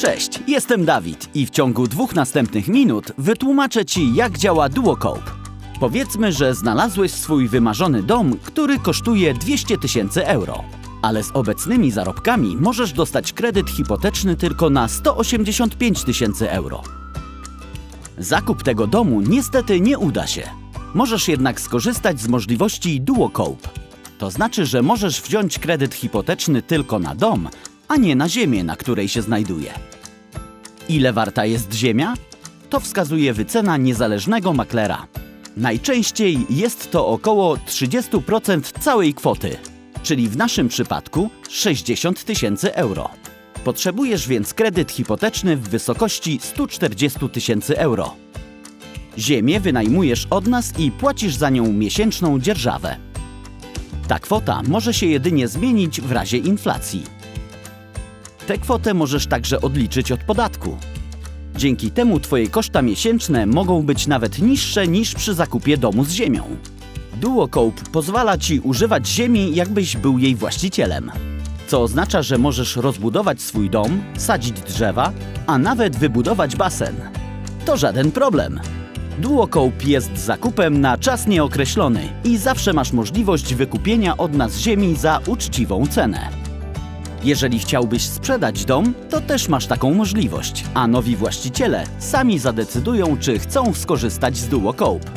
Cześć, jestem Dawid i w ciągu dwóch następnych minut wytłumaczę Ci, jak działa Duocope. Powiedzmy, że znalazłeś swój wymarzony dom, który kosztuje 200 tysięcy euro. Ale z obecnymi zarobkami możesz dostać kredyt hipoteczny tylko na 185 tysięcy euro. Zakup tego domu niestety nie uda się. Możesz jednak skorzystać z możliwości Duocope. To znaczy, że możesz wziąć kredyt hipoteczny tylko na dom, a nie na ziemię, na której się znajduje. Ile warta jest ziemia? To wskazuje wycena niezależnego maklera. Najczęściej jest to około 30% całej kwoty, czyli w naszym przypadku 60 tysięcy euro. Potrzebujesz więc kredyt hipoteczny w wysokości 140 tysięcy euro. Ziemię wynajmujesz od nas i płacisz za nią miesięczną dzierżawę. Ta kwota może się jedynie zmienić w razie inflacji. Tę kwotę możesz także odliczyć od podatku. Dzięki temu Twoje koszta miesięczne mogą być nawet niższe niż przy zakupie domu z ziemią. Duocope pozwala Ci używać ziemi, jakbyś był jej właścicielem. Co oznacza, że możesz rozbudować swój dom, sadzić drzewa, a nawet wybudować basen. To żaden problem. Duocope jest zakupem na czas nieokreślony i zawsze masz możliwość wykupienia od nas ziemi za uczciwą cenę. Jeżeli chciałbyś sprzedać dom, to też masz taką możliwość, a nowi właściciele sami zadecydują, czy chcą skorzystać z Duocope.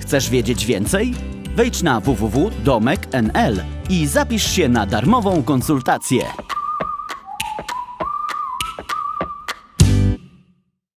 Chcesz wiedzieć więcej? Wejdź na www.domek.nl i zapisz się na darmową konsultację.